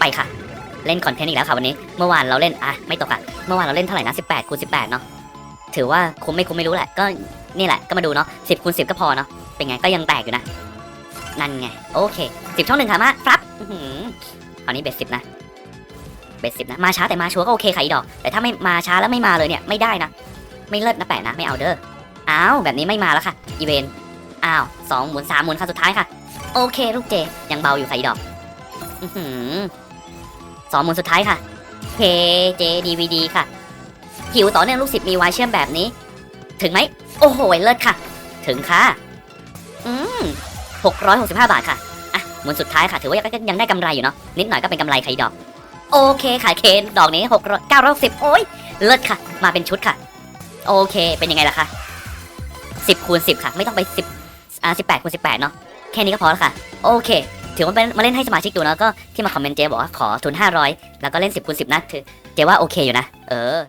ไปค่ะ เล่นคอนเทนต์อีกแล้วค่ะวันนี้ เมื่อวานเราเล่นอะไม่ตกอะ เมื่อวานเราเล่นเท่าไหร่นะ18คูณ18เนาะ ถือว่าคุ้มไม่คุ้มไม่รู้แหละ ก็นี่แหละก็มาดูเนาะ10คูณ10 ก็พอเนาะ เป็นไงก็ยังแตกอยู่นะ นั่นไงโอเค10ช่องหนึ่งค่ะมาครับอื้อหือคราวนี้เบ็ดสิบนะ เบ็ดสิบนะ มาช้าแต่มาชัวร์ก็โอเคค่ะอีดอก แต่ถ้าไม่มาช้าแล้วไม่มาเลยเนี่ยไม่ได้นะ ไม่เลิศนะแปะนะไม่เอาเด้อ อ้าวแบบนี้ไม่มาแล้วค่ะ อีเวนอ้าวสองหมุนสามหมุนค่ะสุดท้ายค่ะ โอเคลูกเจยังเบาอยู่ค่ะอีดอก อือหือ สองหมุนสุดท้ายค่ะ K J D V D ค่ะหิวต่อเนื่องลูกศิษย์มีวายเชื่อมแบบนี้ ถึงไหม โอ้โหเลิศค่ะ ถึงค่ะ อืมหกร้อยหกสิบห้าบาทค่ะอะหมุนสุดท้ายค่ะ ถือว่ายังได้กำไรอยู่เนาะนิดหน่อยก็เป็นกำไรค่ดอก โอเคค่ะเคนดอกนี้หกร้อยเก้าร้อยสิบโอ้ยเลิศค่ะ มาเป็นชุดค่ะ โอเคเป็นยังไงล่ะคะสิบคูณสิบค่ะ ไม่ต้องไปสิบอ่าสิบแปดคูณสิบแปดเนาะแค่นี้ก็พอแล้วค่ะ โอเค ถือว่าเป็นมาเล่นให้สมาชิกดูแล้วก็ที่มาคอมเมนต์เจบอกว่าขอทุน500 แล้วก็เล่น 10คูณ10นะถือเจว่าโอเคอยู่นะ เออ